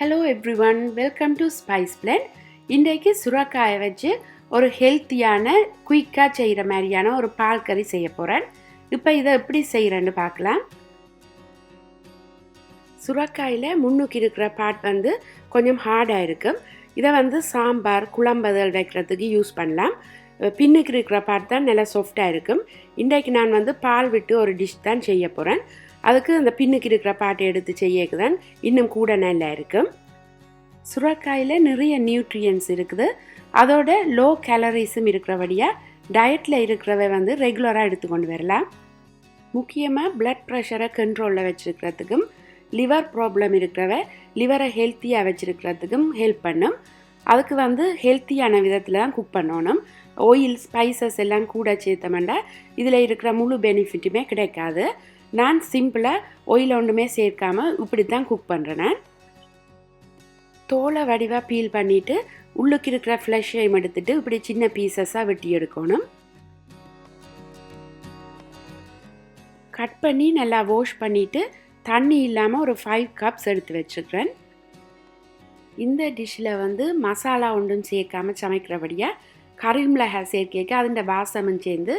Hello everyone welcome to spice blend இன்றைக்கு சுரக்காயை வச்சு ஒரு ஹெல்த்தியான குயிக்காக செய்கிற மாதிரியான ஒரு பால் கறி செய்ய போகிறேன் இப்போ இதை எப்படி செய்கிறேன்னு பார்க்கலாம். சுரக்காயில் முன்னுக்கு இருக்கிற பார்ட் வந்து கொஞ்சம் ஹார்டாக இருக்கும். இதை வந்து சாம்பார் குழம்புதல் வைக்கிறதுக்கு யூஸ் பண்ணலாம். பின்னுக்கு இருக்கிற பார்ட் தான் நல்லா சாஃப்டாக இருக்கும். இன்றைக்கு நான் வந்து பால் விட்டு ஒரு டிஷ் தான் செய்ய போகிறேன் அதுக்கு அந்த பின்னுக்கு இருக்கிற பாட்டை எடுத்து செய்யக்கு தான் இன்னும் கூட நல்லா இருக்கும் சுரக்காயில் நிறைய நியூட்ரியன்ஸ் இருக்குது. அதோட லோ கேலரிஸும் இருக்கிறபடியாக டயட்டில் இருக்கிறவ வந்து ரெகுலராக எடுத்துக்கொண்டு வரலாம். முக்கியமாக பிளட் ப்ரெஷரை கண்ட்ரோலில் வச்சுருக்கிறதுக்கும் லிவர் ப்ராப்ளம் இருக்கிறவ லிவரை ஹெல்த்தியாக வச்சுருக்கிறதுக்கும் ஹெல்ப் பண்ணும். அதுக்கு வந்து ஹெல்த்தியான விதத்தில் தான் குக் பண்ணணும். ஆயில் ஸ்பைசஸ் எல்லாம் கூட சேர்த்தமெண்டா இதில் இருக்கிற முழு பெனிஃபிட்டுமே கிடைக்காது. நான் சிம்பிளாக ஒயில் ஒன்றுமே சேர்க்காமல் இப்படி தான் குக் பண்ணுறேன் தோலை வடிவாக பீல் பண்ணிவிட்டு உள்ளுக்கு இருக்கிற ஃப்ளஷையும் எடுத்துட்டு இப்படி சின்ன பீசஸாக வெட்டி எடுக்கணும். கட் பண்ணி நல்லா வாஷ் பண்ணிவிட்டு தண்ணி இல்லாமல் ஒரு ஃபைவ் கப்ஸ் எடுத்து வச்சுக்கிறேன். இந்த டிஷ்ஷில் வந்து மசாலா ஒன்றும் சேர்க்காமல் சமைக்கிறபடியாக கறி மிளகாய் சேர்க்கைக்கு அதுண்ட வாசமும் சேர்ந்து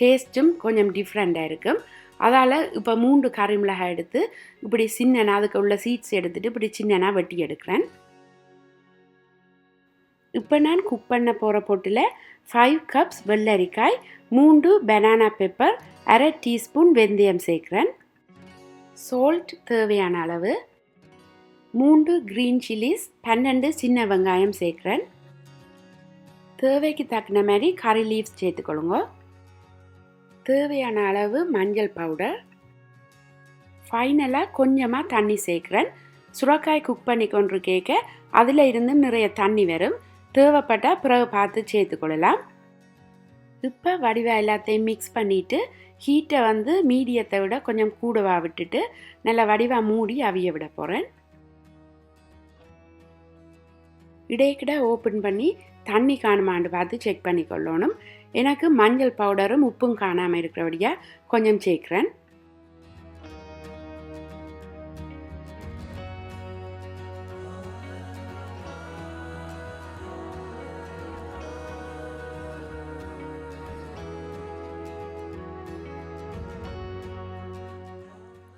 டேஸ்ட்டும் கொஞ்சம் டிஃப்ரெண்ட்டாக இருக்கும். அதால் இப்போ மூன்று கறி மிளகாய் எடுத்து இப்படி சின்னனா அதுக்கு உள்ள சீட்ஸ் எடுத்துகிட்டு இப்படி சின்னனா வெட்டி எடுக்கிறேன். இப்போ நான் குக் பண்ண போகிற பொட்டில் ஃபைவ் கப்ஸ் வெள்ளரிக்காய் மூன்று பனானா பெப்பர் அரை டீஸ்பூன் வெந்தயம் சேர்க்குறேன். சால்ட் தேவையான அளவு மூன்று க்ரீன் சில்லிஸ் பன்னெண்டு சின்ன வெங்காயம் சேர்க்குறேன். தேவைக்கு தக்கின மாதிரி கறி லீவ்ஸ் சேர்த்துக்கொள்ளுங்க. தேவையான அளவு மஞ்சள் பவுடர் ஃபைனலாக கொஞ்சமாக தண்ணி சேர்க்குறேன். சுரக்காய் குக் பண்ணி கொண்டு கேட்க அதில் இருந்து நிறைய தண்ணி வரும். தேவைப்பட்டால் பிறகு பார்த்து சேர்த்துக்கொள்ளலாம் இப்போ வடிவா எல்லாத்தையும் மிக்ஸ் பண்ணிவிட்டு ஹீட்டை வந்து மீடியத்தை விட கொஞ்சம் கூடவா விட்டுட்டு நல்லா வடிவாக மூடி அவிய விட போகிறேன் இடைக்கிட ஓப்பன் பண்ணி தண்ணி காணுமான்னு பார்த்து செக் பண்ணி கொள்ளணும் எனக்கு மஞ்சள் பவுடரும் உப்பும் காணாமல் இருக்கிறபடியாக கொஞ்சம் சேர்க்குறேன்.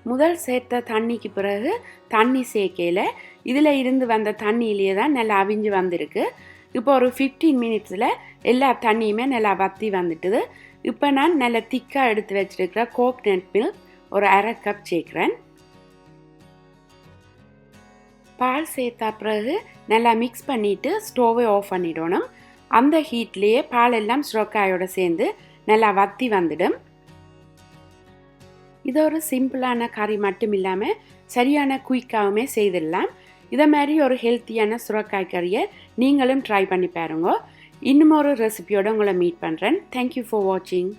முதல் சேர்த்த தண்ணிக்கு பிறகு தண்ணி சேர்க்கையில் இதில் இருந்து வந்த தண்ணியிலேயே தான் நல்லா அவிஞ்சு வந்திருக்கு. இப்போ ஒரு ஃபிஃப்டீன் மினிட்ஸில் எல்லா தண்ணியுமே நல்லா வத்தி வந்துட்டுது. இப்போ நான் நல்லா திக்காக எடுத்து வச்சுருக்கிற கோக்னட் மில்க் ஒரு அரை கப் சேர்க்குறேன். பால் சேர்த்தா பிறகு நல்லா மிக்ஸ் பண்ணிவிட்டு ஸ்டோவை ஆஃப் பண்ணிடணும். அந்த ஹீட்லேயே பால் எல்லாம் சுரக்காயோட சேர்ந்து நல்லா வத்தி வந்துடும். இது ஒரு சிம்பிளான கறி மட்டும் இல்லாமல் சரியான குயிக்காகவுமே செய்திடலாம். இதை மாதிரி ஒரு ஹெல்த்தியான சுரக்காய் கறியை நீங்களும் ட்ரை பண்ணி பாருங்க. இன்னும் ஒரு ரெசிபியோடு உங்களை மீட் பண்ணுறேன் தேங்க்யூ ஃபார் வாட்சிங்